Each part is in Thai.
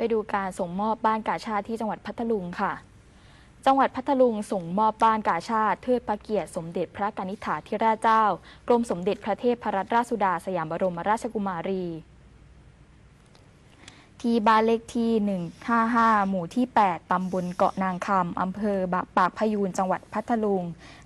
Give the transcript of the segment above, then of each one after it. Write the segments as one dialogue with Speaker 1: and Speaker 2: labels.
Speaker 1: ไปดูการส่งมอบบ้านกาชาติที่จังหวัดพัทลุงค่ะ จังหวัดพัทลุงส่งมอบบ้านกาชาติเทิดพระเกียรติสมเด็จพระกนิษฐาธิราชเจ้า กรมสมเด็จพระเทพรัตนราชสุดาสยามบรมราชกุมารี ที่บ้านเลขที่ 155 หมู่ที่ 8 ตำบลเกาะนางคำ อำเภอบปากพยูน จังหวัดพัทลุง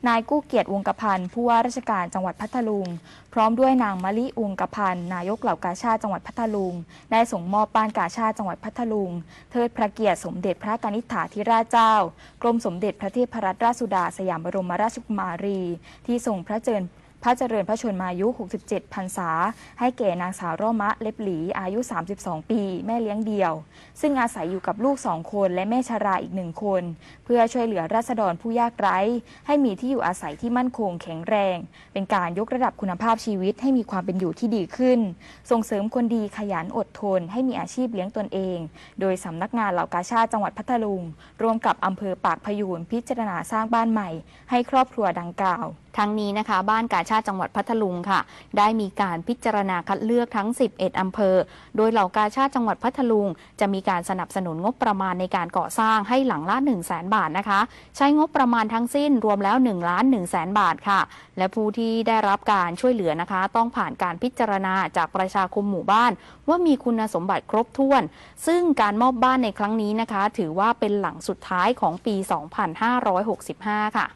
Speaker 1: นายกู้เกียรติวงกพันธ์ผู้ว่าราชการจังหวัดพัทลุง พร้อมด้วยนางมะลิวงกพันธ์นายกเหล่ากาชาติจังหวัดพัทลุง ได้ส่งมอบบ้านกาชาติจังหวัดพัทลุง เทิดพระเกียรติสมเด็จพระกนิษฐาธิราชเจ้า กรมสมเด็จพระเทพรัตนราชสุดา สยามบรมราชกุมารี ที่ทรงพระเจริญ พระเจริญพระชนมายุ 67พรรษา ให้แก่นางสาวร่อมะเล็บหลีอายุ 32 ปี แม่เลี้ยงเดี่ยว ซึ่งอาศัยอยู่กับลูกสองคนและแม่ชาราอีกหนึ่งคน เพื่อช่วยเหลือราษฎรผู้ยากไร้ ให้มีที่อยู่อาศัยที่มั่นคงแข็งแรง เป็นการยกระดับคุณภาพชีวิตให้มีความเป็นอยู่ที่ดีขึ้น ส่งเสริมคนดีขยันอดทน ให้มีอาชีพเลี้ยงตนเอง โดยสำนักงานเหล่ากาชาติจังหวัดพัทลุงร่วมกับอำเภอปากพยูนพิจารณาสร้างบ้านใหม่ ให้ครอบครัวดังกล่าว
Speaker 2: ทั้งนี้นะคะ บ้านกาชาชาติจังหวัดพัทลุงค่ะ ได้มีการพิจารณาคัดเลือกทั้ง 11 อำเภอ โดยเหล่ากาชาติจังหวัดพัทลุง จะมีการสนับสนุนงบประมาณในการก่อสร้างให้หลังละ 1 0 0 0 0แบาทนะคะ ใช้งบประมาณทั้งสิ้นรวมแล้ว1ล้าน1แสนบาทค่ะ และผู้ที่ได้รับการช่วยเหลือนะคะ ต้องผ่านการพิจารณาจากประชาคมหมู่บ้าน ว่ามีคุณสมบัติครบถ้วน ซึ่งการมอบบ้านในครั้งนี้นะคะ ถือว่าเป็นหลังสุดท้ายของปี 2565 ค่ะ